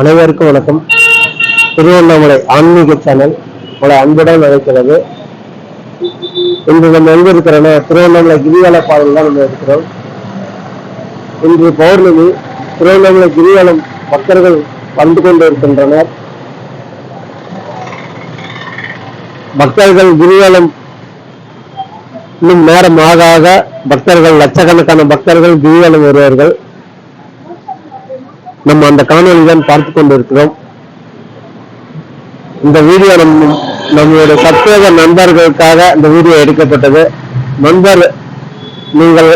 அனைவருக்கும் வணக்கம். திருவண்ணாமலை ஆன்மீக சேனல் உங்களை அன்புடன் அழைக்கிறது. இன்று நம்ம எங்க இருக்கிறோன்னா திருவண்ணாமலை கிரிவல பாதையில் தான் நம்ம இருக்கிறோம். இன்று பௌர்ணமி திருவண்ணாமலை கிரிவலம் பக்தர்கள் வந்து கொண்டு இருக்கின்றனர் பக்தர்கள் கிரிவலம் இன்னும் நேரம் ஆக ஆக பக்தர்கள் லட்சக்கணக்கான பக்தர்கள் கிரிவலம் வருவார்கள். நம்ம அந்த காணொலி தான் பார்த்து கொண்டிருக்கிறோம். இந்த வீடியோ நம் நம்மளுடைய சத்தியோக நண்பர்களுக்காக இந்த வீடியோ எடுக்கப்பட்டது. நண்பர் நீங்கள்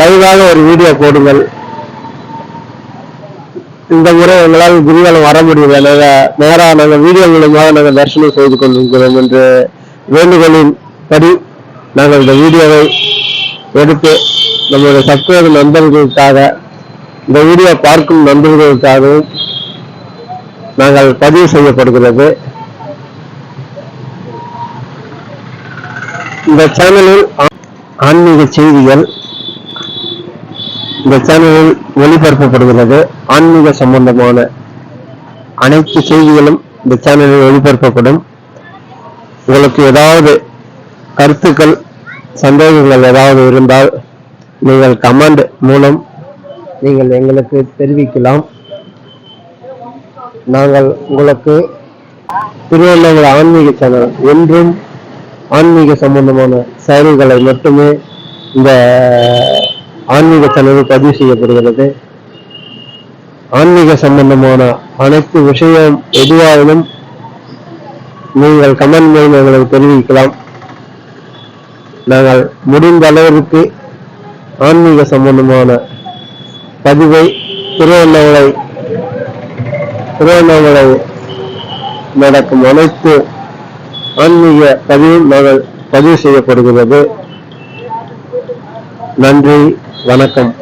லைவாக ஒரு வீடியோ போடுங்கள். இந்த முறை எங்களால் குருவாலம் வர முடியல. நாங்கள் நேராக நாங்கள் வீடியோ மூலமாக நாங்கள் தரிசனம் செய்து கொண்டிருக்கிறோம் என்று வேண்டுகோளின் படி நாங்கள் இந்த வீடியோவை எடுத்து நம்மளுடைய சத்தியோக நண்பர்களுக்காக இந்த வீடியோ பார்க்கும் நண்பர்களுக்காகவும் நாங்கள் பதிவு செய்யப்படுகிறது. இந்த சேனலில் ஆன்மீக செய்திகள் இந்த சேனலில் ஒளிபரப்பப்படுகிறது. ஆன்மீக சம்பந்தமான அனைத்து செய்திகளும் இந்த சேனலில் ஒளிபரப்பப்படும். உங்களுக்கு ஏதாவது கருத்துக்கள் சந்தேகங்கள் ஏதாவது இருந்தால் நீங்கள் கமெண்ட் மூலம் நீங்கள் எங்களுக்கு தெரிவிக்கலாம். நாங்கள் உங்களுக்கு திருவண்ணாமலை ஆன்மீக சேனல் என்றும் ஆன்மீக சம்பந்தமான செயல்களை மட்டுமே இந்த ஆன்மீக சேனலில் பதிவு செய்யப்படுகிறது. ஆன்மீக சம்பந்தமான அனைத்து விஷயம் எதுவாயினும் நீங்கள் கமெண்ட் மூலம் எங்களுக்கு தெரிவிக்கலாம். நாங்கள் முடிந்த அளவிற்கு ஆன்மீக சம்பந்தமான பதிவை திருவண்ணாமலை திருவண்ணாமலை நடக்கும் அனைத்து ஆன்மீக பதிவும் நாங்கள் பதிவு செய்யப்படுகிறது. நன்றி வணக்கம்.